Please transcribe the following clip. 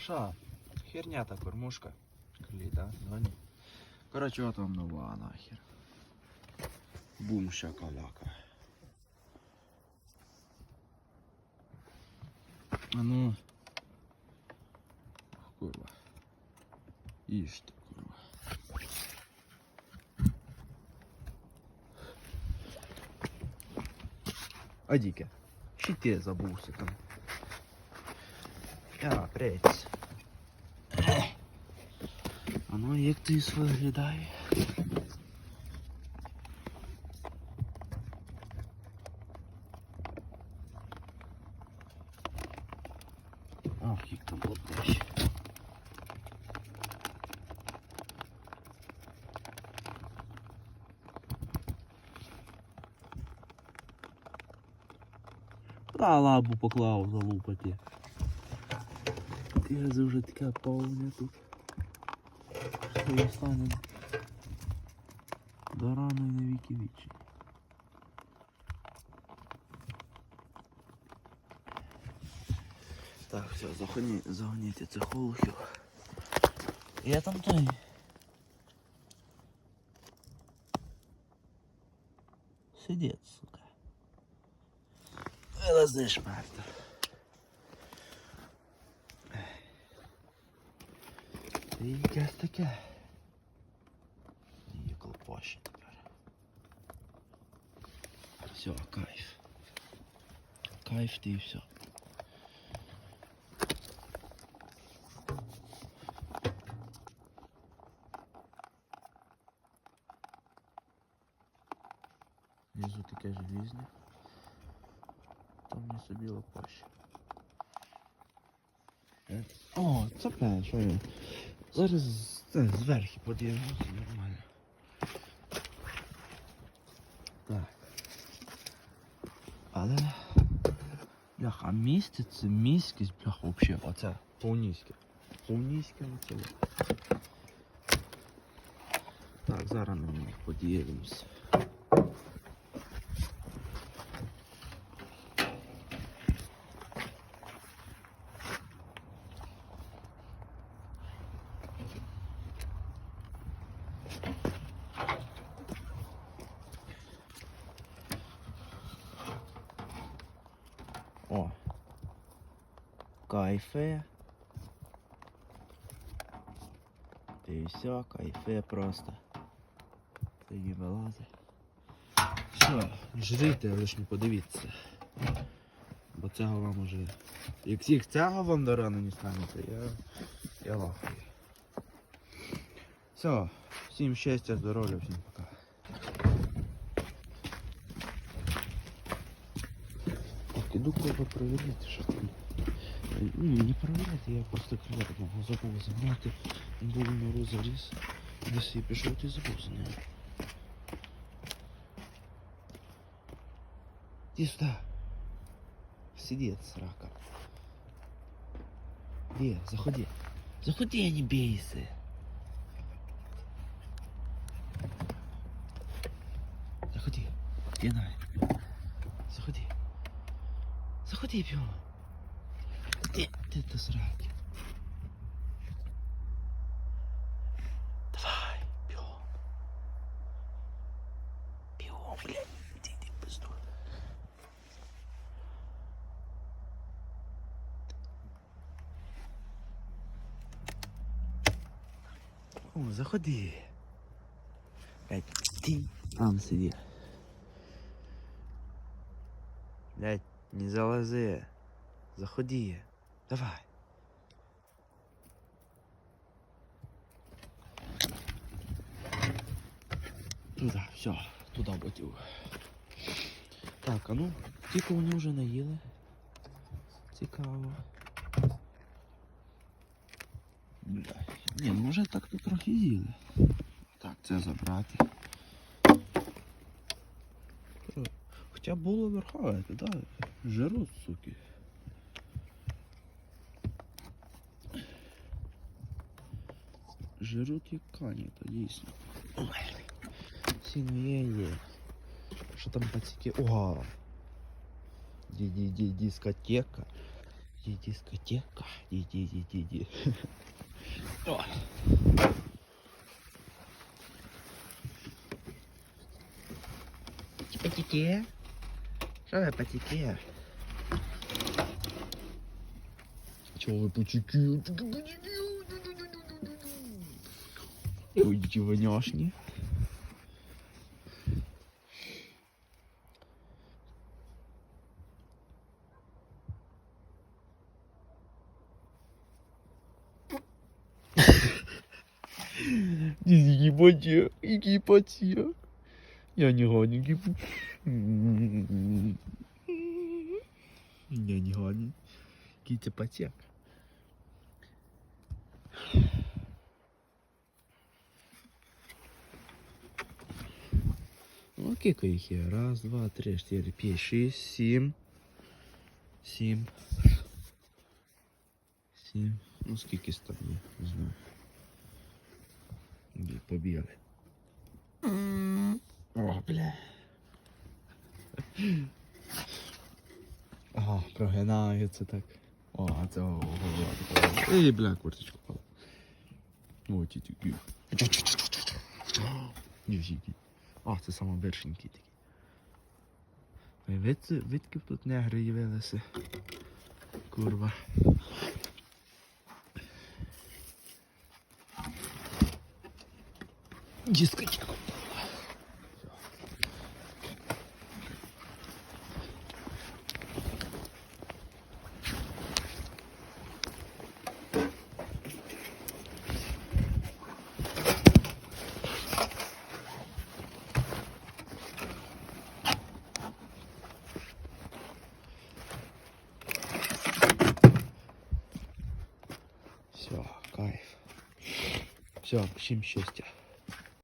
що? Херня та кормушка. Клей, да? Доні. Коротше, от вам нова нахер. Бум шакаляка. А ну. Ох, Курва. Їж ти, курва. А діке. Ще ти забувся там. Прець. А ну як ти виглядає? Ох, як там лопнеш. Куда лабу поклав залупати? Ти вже така повня тут. Що я стане до раної на віки вічі. Так, все, загоні, загоніться цих холухів. Я там той. Сидить, сука. Вилази, шмарта. І якесь таке. Її колпоще тепер. Все, кайф. Кайф ти і все. Внизу таке желізне. Там не собі лопаще. Е, О, цепляє, що я. Зараз це, зверху подивимося нормально. Так. Але. Бляха, місце це міськість, бляха, взагалі. Оце повністю. Повністю оце. Так, зараз на них подивимося. Кайфе. І все, кайфе просто. Тоді вилазить. Все, жрите, лиш не подивіться. Бо цього вам уже. Як всіх цього вам до рано не станеться, я. Я лахую. Все, всім щастя, здоров'я, всім пока. Іду треба перевірити, що там. Ні, не перевіряти, я просто клієнт мого забув забрати. Він був в нору заліз. Десь я пішов, ти забув за ним. Иди сюда. Сиди, срака. Где? Заходи. Заходи, не бейся. Заходи. Где Най? Заходи. Заходи, пиво. Ты это сраки? Давай, пиво. Пиво, блядь. Иди, иди, пизду. О, заходи. Блядь, ты там сиди. Блядь, не залази. Заходи. Давай. Туда, все, туда ботів. Так, а ну, тільки вони вже наїли. Цікаво. Бля. Ні, ну вже так тут трохи їли. Так, це забрати. Що, Хоча було верхове, да? Жируть, суки. Жируть як кані, то дійсно. Ой. Сіно є, є. Що там пацики? Ого! Ді-ді-ді, дискотека. Ді- Дискотека. Ді, ді, ді, ді, ді. О. Потеке? Що ви потеке? Чого ви потеке? Ой, ті Воняшні. Який потек, який потек. Я не гаденький. Я не. Який це потек. скільки їх є? Раз, два, три, чотири, п'ять, шість, сім. Сім. Сім. Ну, скільки там є, не знаю. Де побігли. О, бля. Ага, прогинаються так. О, а це голова така. Ей, бля, курточку пала. О, ті ті Ніжіки. А, це саме вершенький такий. Вид, видків тут негри явилися. Курва. Дискотеку. Все, всім щастя.